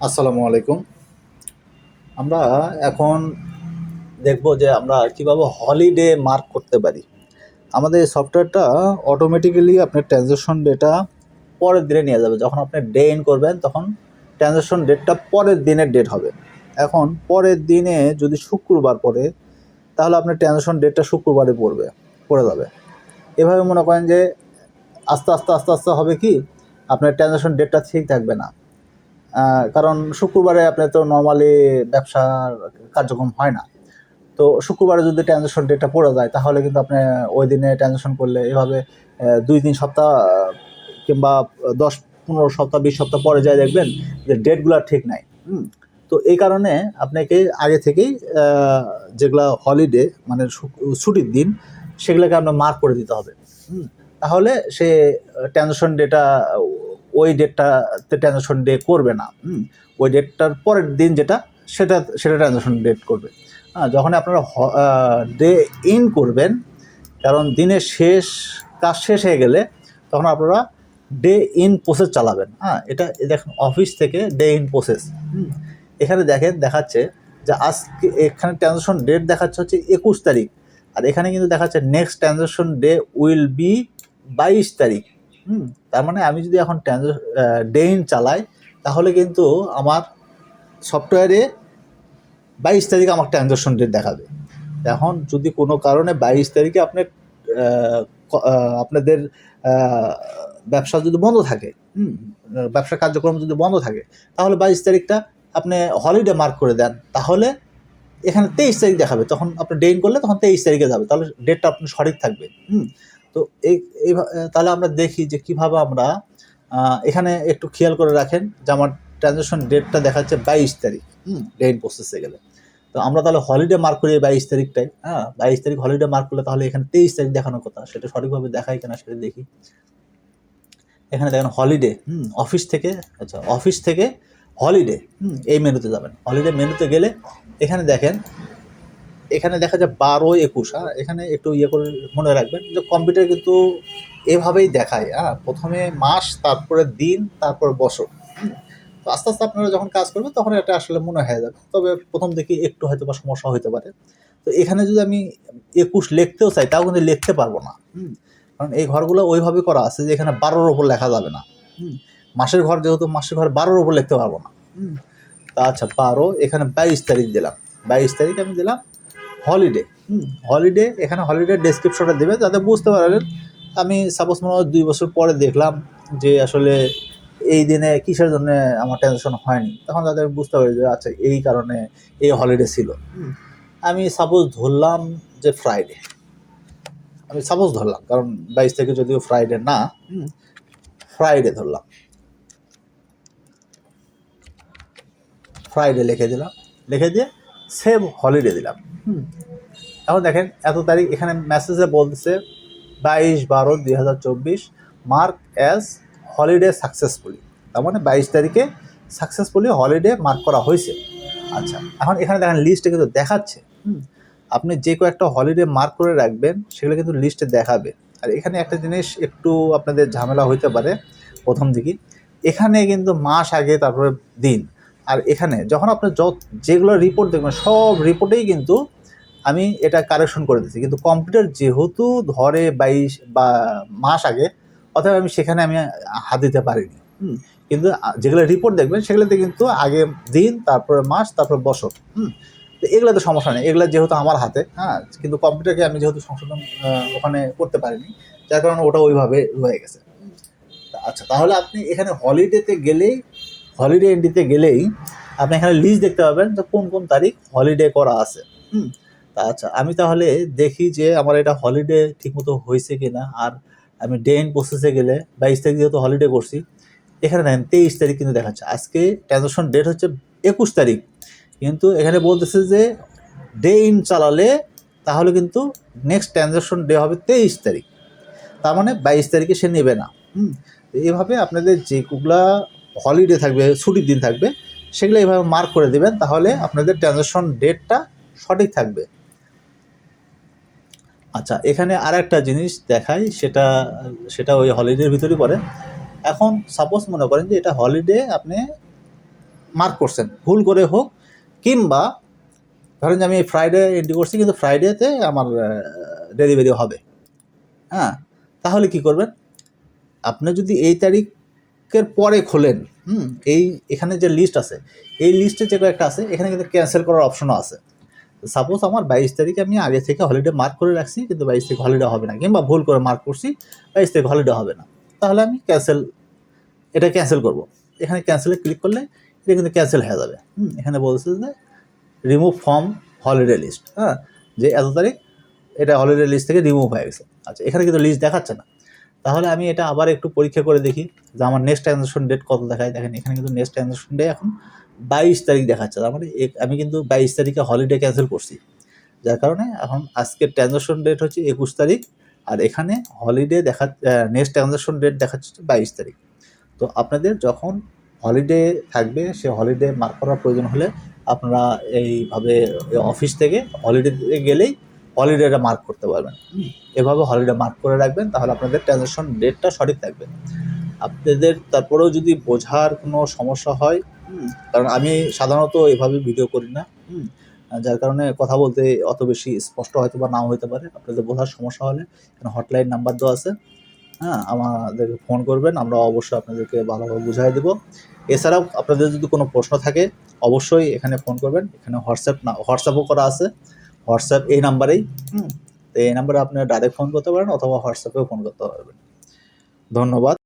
আসসালামু আলাইকুম। আমরা এখন দেখব যে আমরা কীভাবে হলিডে মার্ক করতে পারি। আমাদের এই সফটওয়্যারটা অটোমেটিক্যালি আপনার ট্রানজ্যাকশন ডেটা পরের দিনে নিয়ে যাবে। যখন আপনি ডে ইন করবেন, তখন ট্রানজ্যাকশন ডেটটা পরের দিনের ডেট হবে। এখন পরের দিনে যদি শুক্রবার পড়ে, তাহলে আপনার ট্রানজ্যাকশন ডেটটা শুক্রবারে পড়বে, পড়ে যাবে। এভাবে মনে করেন যে আস্তে আস্তে আস্তে আস্তে হবে কি? আপনার ট্রানজ্যাকশন ডেটটা ঠিক থাকবে না। কারণ শুক্রবারে আপনার তো নর্মালি ব্যবসার কার্যক্রম হয় না তো শুক্রবারে যদি ট্রানজ্যাকশন ডেটটা পড়ে যায়, তাহলে কিন্তু আপনি ওই দিনে ট্রানজ্যাকশন করলে এভাবে দুই তিন সপ্তাহ, কিংবা দশ, পনেরো সপ্তাহ, বিশ সপ্তাহ পরে যায় দেখবেন যে ডেটগুলো ঠিক নাই। তো এই কারণে আপনাকে আগে থেকেই যেগুলা হলিডে মানে ছুটির দিন, সেগুলোকে আপনার মার্ক করে দিতে হবে। তাহলে সে ট্রানজ্যাকশন ডেটা ওই ডেটটাতে ট্রানজাকশন ডে করবে না ওই ডেটটার পরের দিন যেটা, সেটা সেটা ট্রানজাকশন ডেট করবে। হ্যাঁ যখন আপনারা ডে ইন করবেন, কারণ দিনের শেষ, কাজ শেষ হয়ে গেলে তখন আপনারা ডে ইন প্রসেস চালাবেন। হ্যাঁ এটা দেখেন অফিস থেকে ডে ইন প্রসেস এখানে দেখেন, দেখাচ্ছে যে আজকে এখানে ট্রানজাকশন ডেট দেখাচ্ছে হচ্ছে একুশ তারিখ, আর এখানে কিন্তু দেখাচ্ছে next transaction day will be বাইশ তারিখ। হুম তার মানে আমি যদি এখন ডে ইন চালাই তাহলে কিন্তু আমার সফটওয়্যারে বাইশ তারিখে আমার ট্রানজ্যাকশন ডেট দেখাবে। এখন যদি কোনো কারণে বাইশ তারিখে আপনার আহ, আপনাদের ব্যবসা যদি বন্ধ থাকে ব্যবসা কার্যক্রম যদি বন্ধ থাকে তাহলে বাইশ তারিখটা আপনি হলিডে মার্ক করে দেন। তাহলে এখানে তেইশ তারিখ দেখাবে। তখন আপনি ডেইন করলে তখন তেইশ তারিখে যাবে। তাহলে ডেটটা আপনি সঠিক থাকবে। হুম তো এই তাহলে আমরা দেখি যে কীভাবে আমরা এখানে একটু খেয়াল করে রাখেন যে আমার ট্রানজ্যাকশন ডেটটা দেখাচ্ছে বাইশ তারিখ, হুম ডেইন প্রসেসে গেলে। তো আমরা তাহলে হলিডে মার্ক করি বাইশ তারিখটাই হ্যাঁ বাইশ তারিখ হলিডে মার্ক করলে তাহলে এখানে তেইশ তারিখ দেখানোর কথা, সেটা সঠিকভাবে দেখায় কিনা সেটা দেখি। এখানে দেখেন হলিডে হুম অফিস থেকে আচ্ছা অফিস থেকে হলিডে হুম, এই মেনুতে যাবেন। হলিডে মেনুতে গেলে এখানে দেখেন এখানে দেখা যায় বারো একুশ হ্যাঁ? এখানে একটু ইয়ে করে মনে রাখবেন যে কম্পিউটার কিন্তু এভাবেই দেখায় হ্যাঁ? প্রথমে মাস, তারপরে দিন, তারপর বছর। তো আস্তে আস্তে আপনারা যখন কাজ করবেন, তখন এটা আসলে মনে হয়ে যাবে। তবে প্রথম দেখি একটু হয়তো বা সমস্যা হতে পারে। তো এখানে যদি আমি একুশ লিখতেও চাই, তাও কিন্তু লিখতে পারব না। কারণ এই ঘরগুলো ওইভাবে করা আছে যে এখানে বারোর ওপর লেখা যাবে না। মাসের ঘর যেহেতু মাসের ঘর বারোর ওপর লিখতে পারব না। তা আচ্ছা বারো, এখানে বাইশ তারিখ দিলাম। বাইশ তারিখ আমি দিলাম হলিডে হুম। হলিডে এখানে হলিডে ডেসক্রিপশনটা দেবে যাতে বুঝতে পারবেন আমি সাপোজ মনে হয় দুই বছর পরে দেখলাম যে আসলে এই দিনে কিসের জন্য আমার টেনশন হয়নি। তখন তাদের বুঝতে পারি যে আচ্ছা এই কারণে এই হলিডে ছিল। আমি সাপোজ ধরলাম যে ফ্রাইডে আমি সাপোজ ধরলাম কারণ বাইশ থেকে যদিও ফ্রাইডে না ফ্রাইডে ধরলাম। ফ্রাইডে লিখে দিলাম। লিখে দিয়ে সেভ হলিডে দিলাম। হুম। এখন দেখেন এত তারিখ এখানে মেসেজে বলতেছে বাইশ বারো দুই হাজার চব্বিশ মার্ক অ্যাজ হলিডে সাকসেসফুলি তার মানে বাইশ তারিখে সাকসেসফুলি হলিডে মার্ক করা হয়েছে। আচ্ছা এখন এখানে দেখেন লিস্টে কিন্তু দেখাচ্ছে। হুম আপনি যে কয়েকটা হলিডে মার্ক করে রাখবেন সেগুলো কিন্তু লিস্টে দেখাবে। আর এখানে একটা জিনিস একটু আপনাদের ঝামেলা হইতে পারে প্রথম দিকে। এখানে কিন্তু মাস আগে তারপরে দিন। আর এখানে যখন আপনি যত যেগুলো রিপোর্ট দেখবেন সব রিপোর্টেই কিন্তু আমি এটা কারেকশন করে দিচ্ছি কিন্তু কম্পিউটার যেহেতু ধরে বাইশ বা মাস আগে অথবা আমি সেখানে আমি হাত দিতে পারিনি। কিন্তু যেগুলো রিপোর্ট দেখবেন সেগুলোতে কিন্তু আগে দিন তারপরে মাস তারপরে বছর। হুম। তো এগুলোতে সমস্যা নেই। এগুলো যেহেতু আমার হাতে হ্যাঁ কিন্তু কম্পিউটারকে আমি যেহেতু সংশোধন ওখানে করতে পারিনি যার কারণে ওটা ওইভাবে রয়ে গেছে। আচ্ছা তাহলে আপনি এখানে হলিডেতে গেলেই হলিডে এন্ডিতে গেলেই আপনি এখানে লিস্ট দেখতে পাবেন যে কোন কোন তারিখ হলিডে করা আছে। হুম? আচ্ছা আমি তাহলে দেখি যে আমার এটা হলিডে ঠিকমতো হয়েছে কি না আর আমি ডে ইন প্রসেসে গেলে বাইশ তারিখ যেহেতু হলিডে করছি, এখানে দেখেন তেইশ তারিখ কিন্তু দেখাচ্ছে। আজকে ট্রানজাকশন ডেট হচ্ছে একুশ তারিখ। কিন্তু এখানে বলতেছে যে ডে ইন চালালে তাহলে কিন্তু নেক্সট ট্রানজাকশন ডে হবে তেইশ তারিখ। তার মানে বাইশ তারিখে সে নেবে না। হুম? তো এইভাবে আপনাদের যেগুলা হলিডে থাকবে, ছুটির দিন থাকবে সেগুলো এইভাবে মার্ক করে দেবেন, তাহলে আপনাদের ট্রানজাকশন ডেটটা সঠিক থাকবে। আচ্ছা এখানে আর একটা জিনিস দেখাই, সেটা সেটা ওই হলিডের ভিতরই পড়ে। এখন সাপোজ মনে করেন যে এটা হলিডে আপনি মার্ক করছেন, ভুল করে হোক, কিংবা ধরেন যে আমি ফ্রাইডে এন্ট্রি করছি, কিন্তু ফ্রাইডেতে আমার ডেলিভারি হবে। হ্যাঁ তাহলে কি করবেন? আপনি যদি এই তারিখের পরে খোলেন, হুম, এই এখানে যে লিস্ট আছে, এই লিস্টে যে কয়েকটা আছে, এখানে কিন্তু ক্যান্সেল করার অপশনও আছে। সাপোজ আমার বাইশ তারিখে আমি আগে থেকে হলিডে মার্ক করে রাখছি, কিন্তু বাইশ তারিখ হলিডে হবে না, কিংবা ভুল করে মার্ক করছি, বাইশ তারিখ হলিডে হবে না। তাহলে আমি ক্যান্সেল এটা ক্যান্সেল করব। এখানে ক্যান্সেলে ক্লিক করলে এটা কিন্তু ক্যান্সেল হয়ে যাবে। হুম, এখানে বলছে যে রিমুভ ফ্রম হলিডে লিস্ট হ্যাঁ যে এত তারিখ এটা হলিডে লিস্ট থেকে রিমুভ হয়ে গেছে। আচ্ছা এখানে কিন্তু লিস্ট দেখাচ্ছে না। তাহলে আমি এটা আবার একটু পরীক্ষা করে দেখি যে আমার নেক্সট ট্রানজাকশন ডেট কত দেখায়। দেখেন, এখানে কিন্তু নেক্সট ট্রানজাকশন ডে এখন বাইশ তারিখ দেখাচ্ছে। তার মানে আমি কিন্তু বাইশ তারিখে হলিডে ক্যান্সেল করছি। যার কারণে এখন আজকের ট্রানজাকশন ডেট হচ্ছে একুশ তারিখ আর এখানে হলিডে দেখা নেক্সট ট্রানজাকশন ডেট দেখাচ্ছে বাইশ তারিখ। তো আপনাদের যখন হলিডে থাকবে, সে হলিডে মার্ক করার প্রয়োজন হলে আপনারা এইভাবে অফিস থেকে হলিডেতে গেলেই হলিডেটা মার্ক করতে পারবেন। হুম, এভাবে হলিডে মার্ক করে রাখবেন তাহলে আপনাদের ট্রানজাকশন ডেটটা সঠিক থাকবে। আপনাদের তারপরেও যদি বোঝার কোনো সমস্যা হয় কারণ আমি সাধারণত এভাবে ভিডিও করি না। হুম, যার কারণে কথা বলতে অত বেশি স্পষ্ট হয়তো বা নাও হতে পারে। আপনাদের বোঝার সমস্যা হলে এখানে হটলাইন নাম্বার দেওয়া আছে। হ্যাঁ আমাদেরকে ফোন করবেন আমরা অবশ্যই আপনাদেরকে ভালোভাবে বুঝাই দেবো। এছাড়াও আপনাদের যদি কোনো প্রশ্ন থাকে অবশ্যই এখানে ফোন করবেন। এখানে হোয়াটসঅ্যাপ না হোয়াটসঅ্যাপও করা আছে। হোয়াটসঅ্যাপ এই নাম্বারেই হুম। তো এই নাম্বারে আপনি ডাইরেক্ট ফোন করতে পারেন অথবা হোয়াটসঅ্যাপেও ফোন করতে পারবেন। ধন্যবাদ।